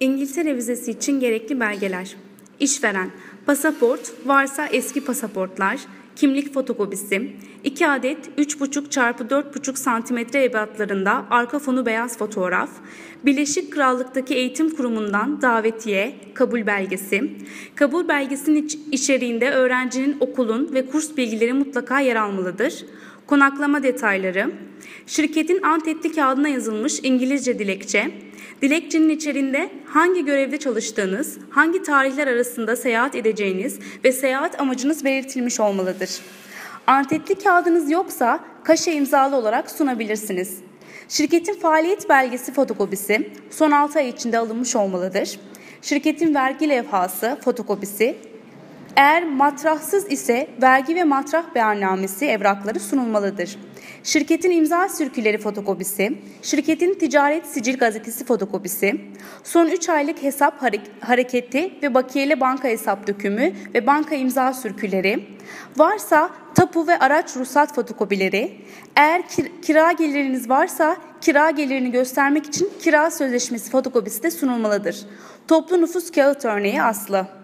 İngiltere vizesi için gerekli belgeler. İşveren, pasaport, varsa eski pasaportlar, kimlik fotokopisi, 2 adet 3,5 x 4,5 cm ebatlarında arka fonu beyaz fotoğraf, Birleşik Krallık'taki eğitim kurumundan davetiye, kabul belgesi, kabul belgesinin içeriğinde öğrencinin okulun ve kurs bilgileri mutlaka yer almalıdır, konaklama detayları, şirketin antetli kağıdına yazılmış İngilizce dilekçe, Dilekçenin içerisinde hangi görevde çalıştığınız, hangi tarihler arasında seyahat edeceğiniz ve seyahat amacınız belirtilmiş olmalıdır. Antetli kağıdınız yoksa kaşe imzalı olarak sunabilirsiniz. Şirketin faaliyet belgesi fotokopisi son 6 ay içinde alınmış olmalıdır. Şirketin vergi levhası fotokopisi eğer matrahsız ise vergi ve matrah beyannamesi evrakları sunulmalıdır. Şirketin imza sürküleri fotokopisi, şirketin ticaret sicil gazetesi fotokopisi, son 3 aylık hesap hareketi ve bakiyeli banka hesap dökümü ve banka imza sürküleri, varsa tapu ve araç ruhsat fotokopileri, eğer kira geliriniz varsa kira gelirini göstermek için kira sözleşmesi fotokopisi de sunulmalıdır. Toplu nüfus kağıt örneği aslı.